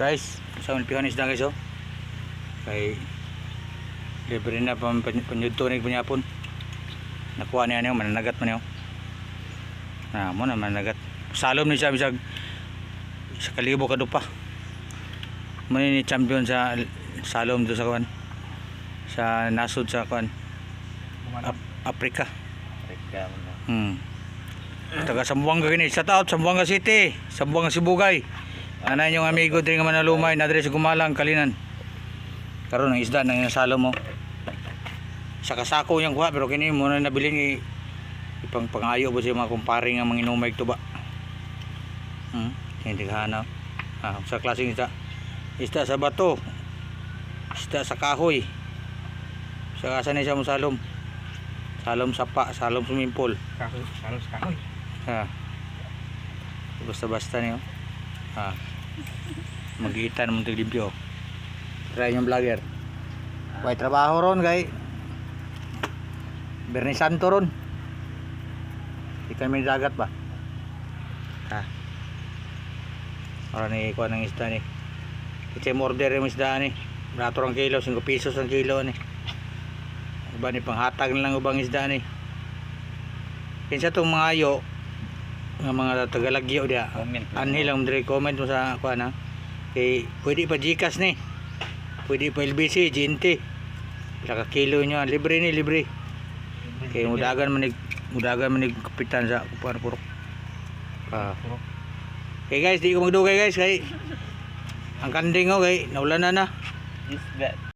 Guys, sa ulpihan isda guys oh. Kay libre na pa panyudto ni panyapon. Nakuha niya niyo mananagat man niyo. Na mo na mananagat. Salom ni siya bisag sa kalibo ka pa. Mo ni champion sa salom do sa kuan. Sa nasod sa kuan. Ap- mo na. Hmm. Taga Sambuanga gini. Shout out Sambuanga City. Sambuanga Sibugay. Anay yung amigo diri nga manalumay na diri sa Gumalang Kalinan. Karon ang isda nang salo mo. Sa kasako yang kuha pero kini mo na nabili ni ipang pangayo ba siya mga kumpare nga mga inumay tuba. Hmm. Hindi ka hanap. Ah, sa klaseng isda. Isda sa bato. Isda sa kahoy. Sa kasa ni siya mo salom. Salom sapa, salom swimming pool. Kahoy, halos kahoy. Ha. Basta-basta niyo. Ha. Magkita naman ito limpyo. Try yung vlogger. May trabaho ron kay Bernie Santo ron. Ikan may dagat ba? Ha. Para ni kuha ng isda ni. Kasi mo order yung isda ni. Rato ang kilo, 5 pesos ang kilo ni. Iba ni panghatag na lang ubang isda ni. Kinsa tong mga ayo nga mga tagalagyo dia. Comment. Anhi lang dire comment mo sa kuha na. Kay pwede pa Gcash ni. Pwede pa LBC, GNT. Saka kilo nyo, libre ni libre. Kay mudagan man nig mudagan man nig kapitan sa kupan purok. Ah. Okay guys, di ko magdugay guys kay ang kanding ko kay naulan na na. Isda.